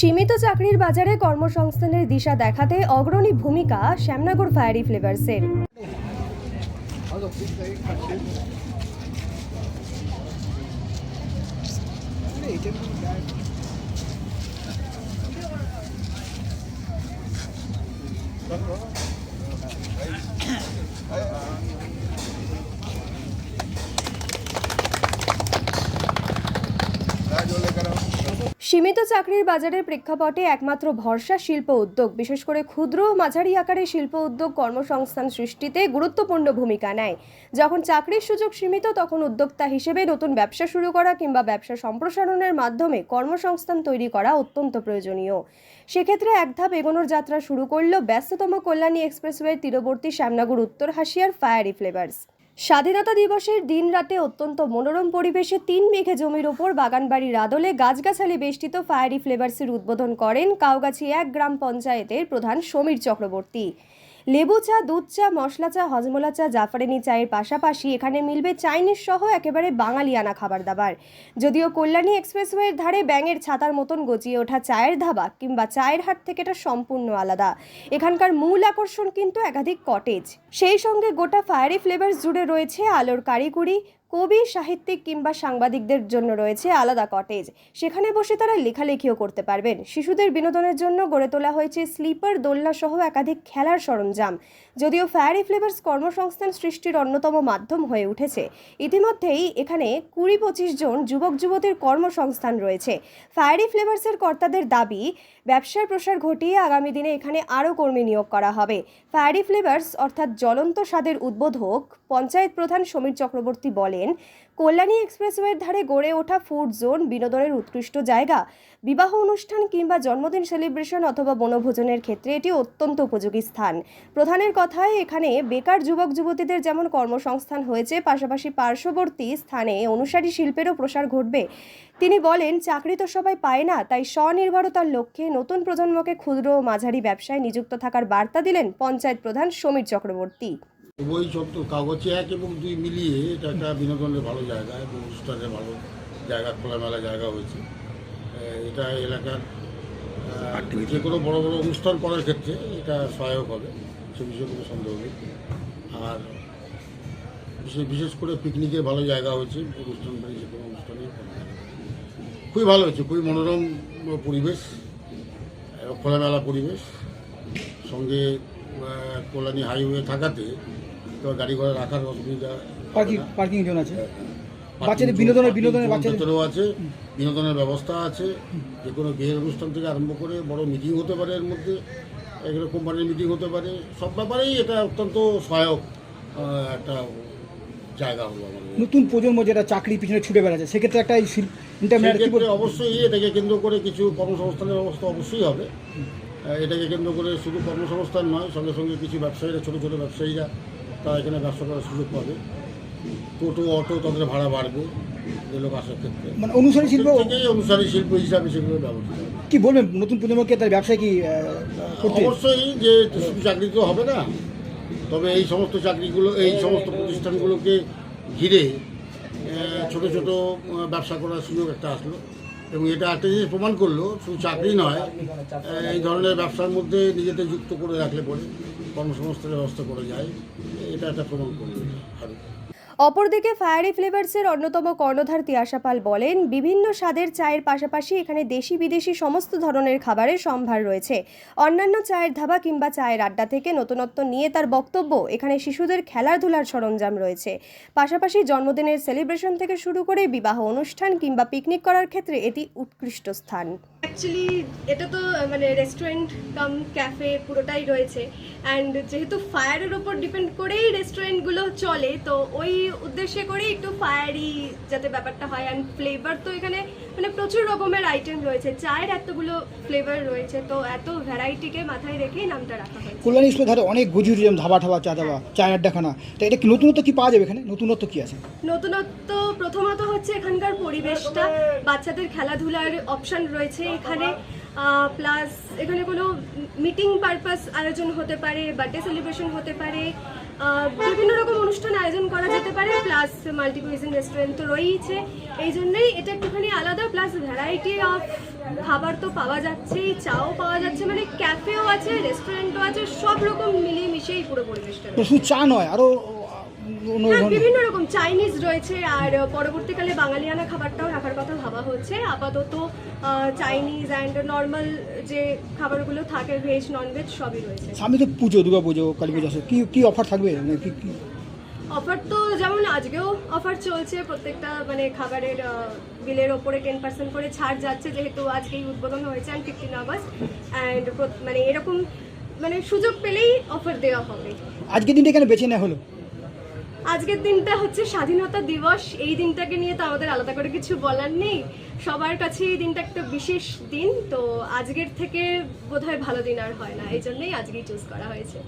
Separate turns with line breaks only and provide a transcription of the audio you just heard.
সীমিত চাকরির বাজারে কর্মসংস্থানের দিশা দেখাতে অগ্রণী ভূমিকা শ্যামনগর ফায়ারি ফ্লেভার্সের। সীমিত চাকরির বাজারের প্রেক্ষাপটে একমাত্র ভরসা শিল্প উদ্যোগ। বিশেষ করে ক্ষুদ্র ও মাঝারি আকারে শিল্প উদ্যোগ কর্মসংস্থান সৃষ্টিতে গুরুত্বপূর্ণ ভূমিকা নেয়। যখন চাকরির সুযোগ সীমিত, তখন উদ্যোক্তা হিসেবে নতুন ব্যবসা শুরু করা কিংবা ব্যবসা সম্প্রসারণের মাধ্যমে কর্মসংস্থান তৈরি করা অত্যন্ত প্রয়োজনীয়। সেক্ষেত্রে এক ধাপ এগোনোর যাত্রা শুরু করল ব্যস্ততম কল্যাণী এক্সপ্রেসওয়ে তীরবর্তী শ্যামনগর, উত্তর হাসিয়ার ফায়ারি ফ্লেভার্স। স্বাধীনতা দিবসের দিন রাতে অত্যন্ত মনোরম পরিবেশে তিন মেঘে জমির ওপর বাগানবাড়ির আদলে গাছগাছালি বেষ্টিত ফায়ারি ফ্লেভার্সের উদ্বোধন করেন কাউগাছি এক গ্রাম পঞ্চায়েতের প্রধান সমীর চক্রবর্তী। লেবু চা, দুধ চা, মশলা চা, হজমলা চা, জাফরানি চায়ের পাশাপাশি এখানে মিলবে চাইনিজ সহ একেবারে বাঙালিয়ানা খাবার দাবার যদিও কল্যাণী এক্সপ্রেসওয়ের ধারে ব্যাঙের ছাতার মতন গজিয়ে ওঠা চায়ের ধাবা কিংবা চায়ের হাট থেকে এটা সম্পূর্ণ আলাদা। এখানকার মূল আকর্ষণ কিন্তু একাধিক কটেজ সেই সঙ্গে গোটা ফায়ারি ফ্লেভার জুড়ে রয়েছে আলোর কারিগরি কবি, সাহিত্যিক কিংবা সাংবাদিকদের জন্য রয়েছে আলাদা কটেজ সেখানে বসে তারা লেখালেখিও করতে পারবেন। শিশুদের বিনোদনের জন্য গড়ে তোলা হয়েছে স্লিপার দোলনা সহ একাধিক খেলার সরঞ্জাম। যদিও ফায়ারি ফ্লেভার্স কর্মসংস্থান সৃষ্টির অন্যতম মাধ্যম হয়ে উঠেছে। ইতিমধ্যেই এখানে কুড়ি পঁচিশ জন যুবক, যুবতীর কর্মসংস্থান রয়েছে। ফায়ারি ফ্লেভার্সের কর্তাদের দাবি, ব্যবসার প্রসার ঘটিয়ে আগামী দিনে এখানে আরও কর্মী নিয়োগ করা হবে। ফায়ারি ফ্লেভার্স অর্থাৎ জ্বলন্ত স্বাদের উদ্বোধক পঞ্চায়েত প্রধান সমীর চক্রবর্তী বলেন কল্যাণী এক্সপ্রেসওয়ের ধারে গড়ে ওঠা ফুড জোন বিনোদনের উৎকৃষ্ট জায়গা। বিবাহ অনুষ্ঠান কিংবা জন্মদিন সেলিব্রেশন অথবা বনভোজনের ক্ষেত্রে এটি অত্যন্ত উপযোগী স্থান। প্রধানের কথায়, এখানে বেকার যুবক যুবতীদের যেমন কর্মসংস্থান হয়েছে, পাশাপাশি পার্শ্ববর্তী স্থানে অনুসারী শিল্পেরও প্রসার ঘটবে। তিনি বলেন, চাকরি তো সবাই পায় না, তাই স্বনির্ভরতার লক্ষ্যে নতুন প্রজন্মকে ক্ষুদ্র ও মাঝারি ব্যবসায় নিযুক্ত থাকার বার্তা দিলেন পঞ্চায়েত প্রধান সমীর চক্রবর্তী।
বই চত্ব কাগজে এক এবং দুই মিলিয়ে এটা একটা বিনোদনের ভালো জায়গা এবং অনুষ্ঠানের ভালো জায়গা খোলামেলা জায়গা হয়েছে। এটা এলাকার যে কোনো বড় বড় অনুষ্ঠান করার ক্ষেত্রে এটা সহায়ক হবে সে বিষয়ে কোনো সন্দেহ নেই। আর বিশেষ বিশেষ করে পিকনিকের ভালো জায়গা হয়েছে অনুষ্ঠান বাড়ি যে কোনো অনুষ্ঠানে খুবই ভালো হয়েছে খুবই মনোরম পরিবেশ খোলামেলা পরিবেশ সঙ্গে কল্যাণী হাইওয়ে থাকাতে তো গাড়ি ঘোড়া রাখার অসুবিধা
পার্কিং পার্কিং জোন আছে। বাচ্চাদের বিনোদনের বিনোদনের বাচ্চাদের
ভেতরেও আছে বিনোদনের ব্যবস্থা আছে। যে কোনো বিয়ের অনুষ্ঠান থেকে আরম্ভ করে বড় মিটিং হতে পারে এর মধ্যে। এগুলো কোম্পানির মিটিং হতে পারে। সব ব্যাপারেই এটা অত্যন্ত সহায়ক একটা জায়গা হলো আমাদের।
নতুন প্রজন্ম যেটা চাকরি পিছনে ছুটে বেড়াচ্ছে সেক্ষেত্রে একটা
অবশ্যই এটাকে কেন্দ্র করে কিছু কর্মসংস্থানের ব্যবস্থা অবশ্যই হবে। এটাকে কেন্দ্র করে শুধু কর্মসংস্থান নয় সঙ্গে সঙ্গে কিছু ব্যবসায়ীরা ছোটো ছোটো ব্যবসায়ীরা তারা এখানে ব্যবসা করার সুযোগ পাবে। টোটো অটো তাদের ভাড়া বাড়বে লোক আসার ক্ষেত্রে।
মানে অনুসারী শিল্প
থেকেই অনুসারী শিল্প হিসাবে সেগুলো ব্যবস্থা
কি বলবেন? নতুন প্রজন্মকে তার ব্যবসায় কি
অবশ্যই যে শুধু চাকরি তো হবে না। তবে এই সমস্ত চাকরিগুলো এই সমস্ত প্রতিষ্ঠানগুলোকে ঘিরে ছোট ছোট ব্যবসা করার সুযোগ একটা আসলো। এবং এটা একটা জিনিস প্রমাণ করল, শুধু চাকরি নয়, এই ধরনের ব্যবসার মধ্যে নিজেদের যুক্ত করে রাখলে পরে কর্মসংস্থানের ব্যবস্থা করা যায়। এটা একটা প্রমাণ করল।
অপরদিকে ফায়ারি ফ্লেভার্সের অন্যতম কর্ণধার তিয়াশা পাল বলেন, বিভিন্ন স্বাদের চায়ের পাশাপাশি এখানে দেশি বিদেশি সমস্ত ধরনের খাবারের সম্ভার রয়েছে। অন্যান্য চায়ের ধাবা কিংবা চায়ের আড্ডা থেকে নতুনত্ব নিয়ে তার বক্তব্য, এখানে শিশুদের খেলাধুলার সরঞ্জাম রয়েছে। পাশাপাশি জন্মদিনের সেলিব্রেশন থেকে শুরু করে বিবাহ অনুষ্ঠান কিংবা পিকনিক করার ক্ষেত্রে এটি উৎকৃষ্ট স্থান।
অ্যাকচুয়ালি এটা তো মানে রেস্টুরেন্ট কাম ক্যাফে পুরোটাই রয়েছে। অ্যান্ড যেহেতু ফায়ারের ওপর ডিপেন্ড করেই রেস্টুরেন্টগুলো চলে, তো ওই উদ্দেশ্যে করেই একটু ফায়ারি যাতে ব্যাপারটা হয় অ্যান্ড ফ্লেভার তো এখানে মানে প্রচুর রকমের আইটেম রয়েছে। চায়ের এতগুলো ফ্লেভার রয়েছে তো এত ভ্যারাইটিকে মাথায় রেখেই নামটা রাখা হয়েছে।
কল্যাণী স্কুলের ধারে অনেক গজুরি যেমন ধাবা ঠাবা চা দাবা চায়ের আড্ডাখানা তো এটা কি নতুনত্ব কি পাওয়া যাবে এখানে? নতুনত্ব কি আছে?
নতুনত্ব প্রথমত হচ্ছে এখানকার পরিবেশটা। বাচ্চাদের খেলাধুলার অপশন রয়েছে এখানে। প্লাস এখানে কোনো মিটিং পারপাস আয়োজন হতে পারে বার্থডে সেলিব্রেশন হতে পারে বিভিন্ন রকম অনুষ্ঠান যেতে পারে প্লাস মাল্টি কুইজিন রেস্টুরেন্ট তো রয়েইছে। এই জন্যই এটা একটুখানি আলাদা প্লাস ভ্যারাইটি অফ
খাবার তো পাওয়া যাচ্ছেই চাও পাওয়া যাচ্ছে মানে ক্যাফেও আছে রেস্টুরেন্টও আছে সব রকম মিলিয়ে মিশিয়েই পুরো পরিবেশটা
শুধু চা নয় আরও
হ্যাঁ বিভিন্ন রকম চাইনিজ রয়েছে আর পরবর্তীকালে বাঙালিয়ানা খাবারটাও রাখার কথা ভাবা হচ্ছে। আপাতত চাইনিজ অ্যান্ড নর্মাল যে খাবারগুলো থাকে ভেজ ননভেজ সবই রয়েছে।
সামনে তো পুজো দুর্গা পুজো কালী পুজো কি কি অফার থাকবে? মানে কি?
অফার তো যেমন আজকেও অফার চলছে প্রত্যেকটা মানে খাবারের বিলের ওপরে টেন পার্সেন্ট করে ছাড় যাচ্ছে যেহেতু আজকেই উদ্বোধন হয়েছে অ্যান্ড ফিফটিন আগস্ট অ্যান্ড মানে এরকম মানে সুযোগ পেলেই অফার দেওয়া হবে।
আজকের দিনটা এখানে বেছে নেওয়া হলো?
আজকের দিনটা হচ্ছে স্বাধীনতা দিবস এই দিনটাকে নিয়ে তো আমাদের আলাদা করে কিছু বলার নেই। সবার কাছে এই দিনটা একটা বিশেষ দিন তো আজকের থেকে বোধহয় ভালো দিন আর হয় না এই জন্যই আজকেই চুজ করা হয়েছে।